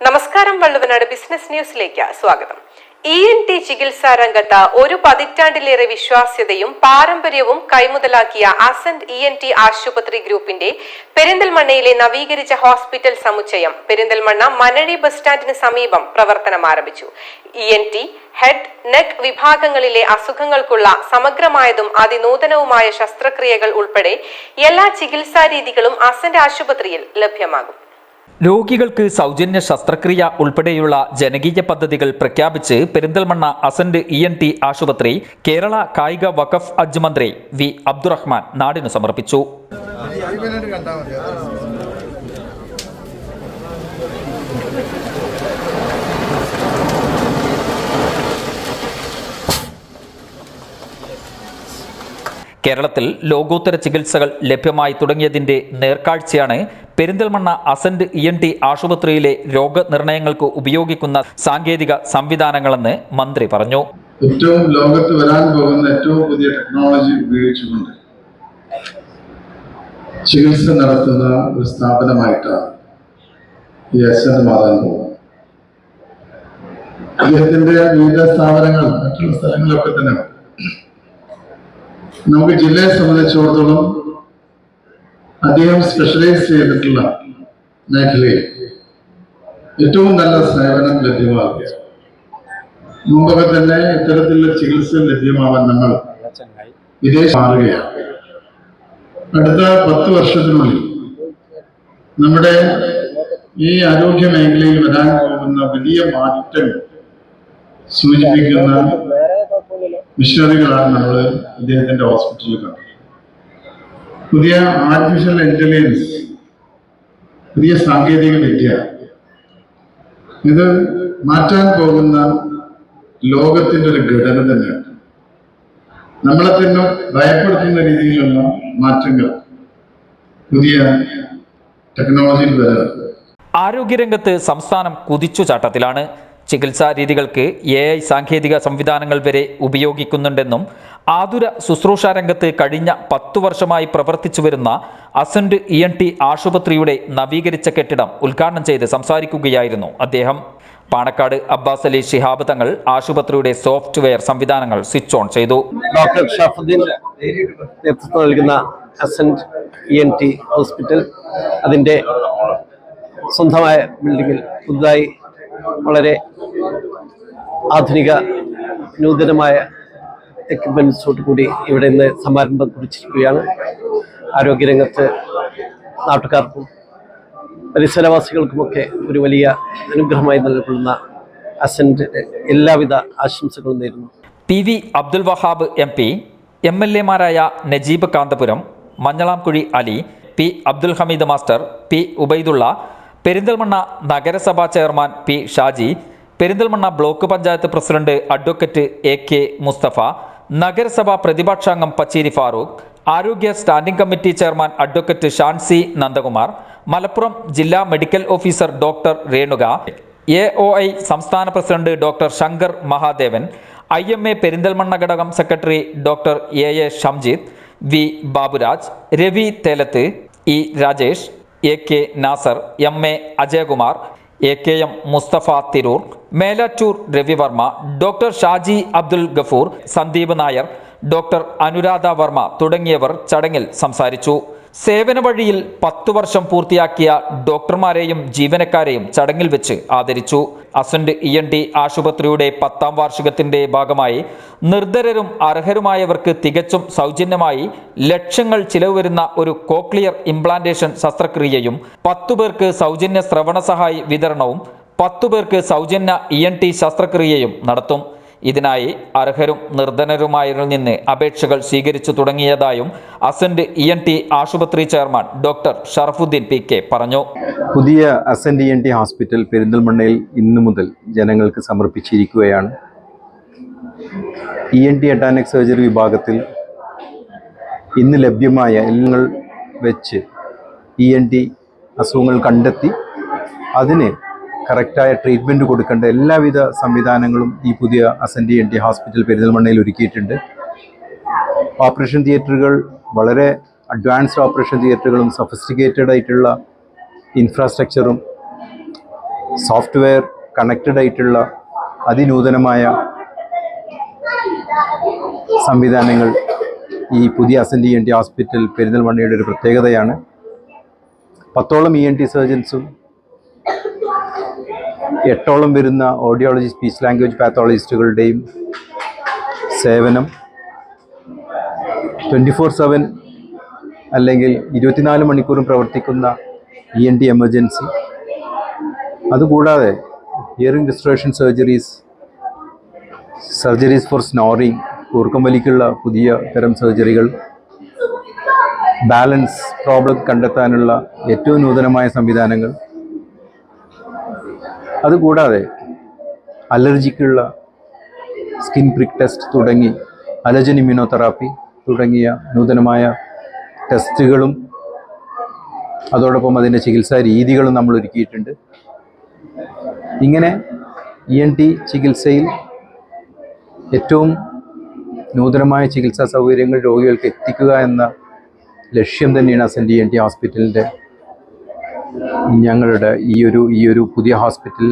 നമസ്കാരം വള്ളുവനാട് ബിസിനസ് ന്യൂസിലേക്ക് സ്വാഗതം. ഇ എൻ ടി ചികിത്സാ രംഗത്ത് ഒരു പതിറ്റാണ്ടിലേറെ വിശ്വാസ്യതയും പാരമ്പര്യവും കൈമുതലാക്കിയ അസന്റ് ഇ എൻ ടി ആശുപത്രി ഗ്രൂപ്പിന്റെ പെരിന്തൽമണ്ണയിലെ നവീകരിച്ച ഹോസ്പിറ്റൽ സമുച്ചയം പെരിന്തൽമണ്ണ മനഴി ബസ് സ്റ്റാൻഡിന് സമീപം പ്രവർത്തനം ആരംഭിച്ചു. E N T head neck വിഭാഗങ്ങളിലെ അസുഖങ്ങൾക്കുള്ള സമഗ്രമായതും അതിനൂതനവുമായ ശസ്ത്രക്രിയകൾ ഉൾപ്പെടെ എല്ലാ ചികിത്സാ രീതികളും അസന്റ് ആശുപത്രിയിൽ ലഭ്യമാകും. രോഗികൾക്ക് സൗജന്യ ശസ്ത്രക്രിയ ഉൾപ്പെടെയുള്ള ജനകീയ പദ്ധതികൾ പ്രഖ്യാപിച്ച് Perinthalmanna Ascent E N T ആശുപത്രി കേരള കായിക വഖഫ് അജ് മന്ത്രി വി അബ്ദുറഹ്മാൻ നാടിനു സമർപ്പിച്ചു. കേരളത്തിൽ ലോകോത്തര ചികിത്സകൾ ലഭ്യമായി തുടങ്ങിയതിന്റെ നേർക്കാഴ്ചയാണ് Perinthalmanna Ascent E N T ആശുപത്രിയിലെ രോഗനിർണയങ്ങൾക്ക് ഉപയോഗിക്കുന്ന സാങ്കേതിക സംവിധാനങ്ങളെന്ന് മന്ത്രി പറഞ്ഞു. ഏറ്റവും ലോകത്ത് വരാൻ പോകുന്ന ഏറ്റവും പുതിയ ടെക്നോളജി ഉപയോഗിച്ചുകൊണ്ട് ചികിത്സ നടത്തുന്ന ഒരു സ്ഥാപനമായിട്ടാണ് അദ്ദേഹത്തിന്റെ വിവിധ സ്ഥാപനങ്ങൾ മറ്റുള്ള സ്ഥലങ്ങളിലൊക്കെ തന്നെ നമുക്ക് ജില്ലയെ സംബന്ധിച്ചിടത്തോളം അദ്ദേഹം സ്പെഷ്യലൈസ് ചെയ്തിട്ടുള്ള മേഖലയിൽ ഏറ്റവും നല്ല സേവനം ലഭ്യമാകുക മുമ്പൊക്കെ തന്നെ ഇത്തരത്തിലുള്ള ചികിത്സ ലഭ്യമാവാൻ നമ്മൾ വിദേശ മാറുകയാണ്. അടുത്ത പത്ത് വർഷത്തിനുള്ളിൽ നമ്മുടെ ഈ ആരോഗ്യ മേഖലയിൽ വരാൻ പോകുന്ന വലിയ മാറ്റം സൂചിപ്പിക്കുന്ന മിഷനറികളാണ് നമ്മൾ അദ്ദേഹത്തിന്റെ ഹോസ്പിറ്റലിൽ കണ്ടത്. പുതിയ ആർട്ടിഫിഷ്യൽ ഇന്റലിജൻസ് പുതിയ സാങ്കേതിക വിദ്യ. ഇത് മാറ്റാൻ പോകുന്ന ലോകത്തിന്റെ ഒരു ഘടന തന്നെയാണ്. നമ്മളെ തന്നെ ഭയപ്പെടുത്തുന്ന രീതിയിലുള്ള മാറ്റങ്ങൾ പുതിയ ടെക്നോളജിയിൽ വരാറ് ആരോഗ്യരംഗത്ത് സംസ്ഥാനം കുതിച്ചു ചാട്ടത്തിലാണ്. ചികിത്സാ രീതികൾക്ക് എ ഐ സാങ്കേതിക സംവിധാനങ്ങൾ വരെ ഉപയോഗിക്കുന്നുണ്ടെന്നും ആതുര ശുശ്രൂഷ രംഗത്ത് കഴിഞ്ഞ പത്തു വർഷമായി പ്രവർത്തിച്ചു വരുന്ന അസന്റ് ഇ എൻ ടി ആശുപത്രിയുടെ നവീകരിച്ച കെട്ടിടം ഉദ്ഘാടനം ചെയ്ത് സംസാരിക്കുകയായിരുന്നു അദ്ദേഹം. പാണക്കാട് അബ്ബാസ് അലി ശിഹാബ് തങ്ങൾ ആശുപത്രിയുടെ സോഫ്റ്റ്വെയർ സംവിധാനങ്ങൾ സ്വിച്ച് ഓൺ ചെയ്തു. ഡോക്ടർ അസന്റ് ഹോസ്പിറ്റൽ സ്വന്തമായ ബിൽഡിങ്ങിൽ പുതുതായി വളരെ ആധുനിക നൂതനമായ എക്യുപ്മെന്റ്സോട് കൂടി ഇവിടെ ഇന്ന് സമാരംഭം കുറിച്ചിരിക്കുകയാണ്. ആരോഗ്യരംഗത്ത് നാട്ടുകാർക്കും പരിസരവാസികൾക്കുമൊക്കെ ഒരു വലിയ അനുഗ്രഹമായി നൽകുന്ന അസന്റ് എല്ലാവിധ ആശംസകളും നേരുന്നു. P V Abdul Wahab M P M L എമാരായ Najeeb Kanthapuram Manjalamkuzhi Ali P Abdul Hameed master P Ubaidulla Perinthalmanna നഗരസഭാ chairman P Shaji Perinthalmanna block panchayat president advocate A K Mustafa നഗരസഭാ പ്രതിപക്ഷാംഗം പച്ചേരി ഫാറൂഖ് ആരോഗ്യ standing committee chairman advocate Shancy Nandakumar Malappuram ജില്ലാ medical officer doctor Renuka A O I സംസ്ഥാന president doctor Shankar Mahadevan I M A Perinthalmanna ഘടകം secretary doctor A A Shamjith V Baburaj Ravi Thelath E Rajesh A K Nasar M A Ajayakumar A K M Mustafa Tirur Melattur Ravivarma doctor Shaji Abdul Gafoor Sandeep Nair doctor Anuradha Varma തുടങ്ങിയവർ ചടങ്ങിൽ സംസാരിച്ചു. സേവന വഴിയിൽ പത്തു വർഷം പൂർത്തിയാക്കിയ ഡോക്ടർമാരെയും ജീവനക്കാരെയും ചടങ്ങിൽ വെച്ച് ആദരിച്ചു. അസന്റ് ഇ എൻ ടി ആശുപത്രിയുടെ പത്താം വാർഷികത്തിന്റെ ഭാഗമായി നിർദ്ധരരും അർഹരുമായവർക്ക് തികച്ചും സൗജന്യമായി ലക്ഷങ്ങൾ ചിലവ് വരുന്ന ഒരു കോക്ലിയർ ഇംപ്ലാന്റേഷൻ ശസ്ത്രക്രിയയും പത്തു പേർക്ക് സൗജന്യ ശ്രവണ സഹായി വിതരണവും പത്തു പേർക്ക് സൗജന്യ ഇ എൻ ടി ശസ്ത്രക്രിയയും നടത്തും. ഇതിനായി അർഹരും നിർധനരുമായവരിൽ നിന്ന് അപേക്ഷകൾ സ്വീകരിച്ചു തുടങ്ങിയതായും അസന്റ് ഇ എൻ ടി ആശുപത്രി chairman doctor Sharafuddin P K പറഞ്ഞു. പുതിയ അസന്റ് എൻ ടി ഹോസ്പിറ്റൽ പെരിന്തൽമണ്ണയിൽ ഇന്നു മുതൽ ജനങ്ങൾക്ക് സമർപ്പിച്ചിരിക്കുകയാണ്. ഇ എൻ ടി അറ്റാനിക് സർജറി വിഭാഗത്തിൽ ഇന്ന് ലഭ്യമായ എല്ലങ്ങൾ വെച്ച് ഇ എൻ ടി അസുഖങ്ങൾ കണ്ടെത്തി അതിന് കറക്റ്റായ ട്രീറ്റ്മെന്റ് കൊടുക്കേണ്ട എല്ലാവിധ സംവിധാനങ്ങളും ഈ പുതിയ അസൻഡി എൻ ടി ഹോസ്പിറ്റൽ പെരിന്തൽമണ്ണയിൽ ഒരുക്കിയിട്ടുണ്ട്. ഓപ്പറേഷൻ തിയേറ്ററുകൾ വളരെ അഡ്വാൻസ്ഡ് ഓപ്പറേഷൻ തിയേറ്ററുകളും സഫിസ്റ്റിക്കേറ്റഡ് ആയിട്ടുള്ള ഇൻഫ്രാസ്ട്രക്ചറും സോഫ്റ്റ്വെയർ കണക്റ്റഡ് ആയിട്ടുള്ള അതിനൂതനമായ സംവിധാനങ്ങൾ ഈ പുതിയ Ascent E N T hospital പെരിന്തൽമണ്ണയുടെ ഒരു പ്രത്യേകതയാണ്. പത്തോളം ഇ എൻ ടി സർജൻസും എട്ടോളം വരുന്ന ഓഡിയോളജി സ്പീച്ച് ലാംഗ്വേജ് പാത്തോളജിസ്റ്റുകളുടെയും സേവനം. ട്വന്റി ഫോർ സെവൻ അല്ലെങ്കിൽ ഇരുപത്തിനാല് മണിക്കൂറും പ്രവർത്തിക്കുന്ന ഇ എൻ ടി എമർജൻസി അതുകൂടാതെ hearing distraction surgeries surgeries for snoring കൂർക്കം വലിക്കുള്ള പുതിയ തരം സർജറികൾ ബാലൻസ് പ്രോബ്ലം കണ്ടെത്താനുള്ള ഏറ്റവും നൂതനമായ സംവിധാനങ്ങൾ. അതുകൂടാതെ അലർജിക്കുള്ള സ്കിൻ പ്രിക് ടെസ്റ്റ് തുടങ്ങി അലജൻ ഇമ്മ്യൂണോതെറാപ്പി തുടങ്ങിയ നൂതനമായ ടെസ്റ്റുകളും അതോടൊപ്പം അതിന്റെ ചികിത്സാ രീതികളും നമ്മൾ ഒരുക്കിയിട്ടുണ്ട്. ഇങ്ങനെ ഇ എൻ ടി ചികിത്സയിൽ ഏറ്റവും നൂതനമായ ചികിത്സാ സൗകര്യങ്ങൾ രോഗികൾക്ക് എത്തിക്കുക എന്ന ലക്ഷ്യം തന്നെയാണ് അസന്റ് ഇ എൻ ടി ഹോസ്പിറ്റലിന്റെ ഞങ്ങളുടെ ഈ ഒരു ഈ ഒരു പുതിയ ഹോസ്പിറ്റൽ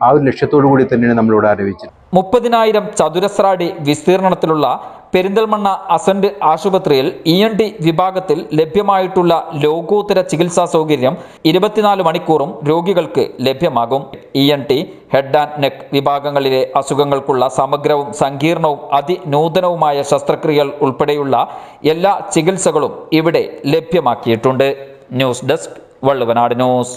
ആ ഒരു ലക്ഷ്യത്തോടു കൂടി തന്നെയാണ് നമ്മളിവിടെ ആരംഭിച്ചത് മുപ്പതിനായിരം ചതുരശ്രാടി വിസ്തീർണത്തിലുള്ള പെരിന്തൽമണ്ണ അസന്റ് ആശുപത്രിയിൽ ഇ എൻ ടി വിഭാഗത്തിൽ ലഭ്യമായിട്ടുള്ള ലോകോത്തര ചികിത്സാ സൗകര്യം ഇരുപത്തിനാല് മണിക്കൂറും രോഗികൾക്ക് ലഭ്യമാകും. E N T head and neck വിഭാഗങ്ങളിലെ അസുഖങ്ങൾക്കുള്ള സമഗ്രവും സങ്കീർണവും അതിനൂതനവുമായ ശസ്ത്രക്രിയകൾ ഉൾപ്പെടെയുള്ള എല്ലാ ചികിത്സകളും ഇവിടെ ലഭ്യമാക്കിയിട്ടുണ്ട്. News desk Valluvanad news.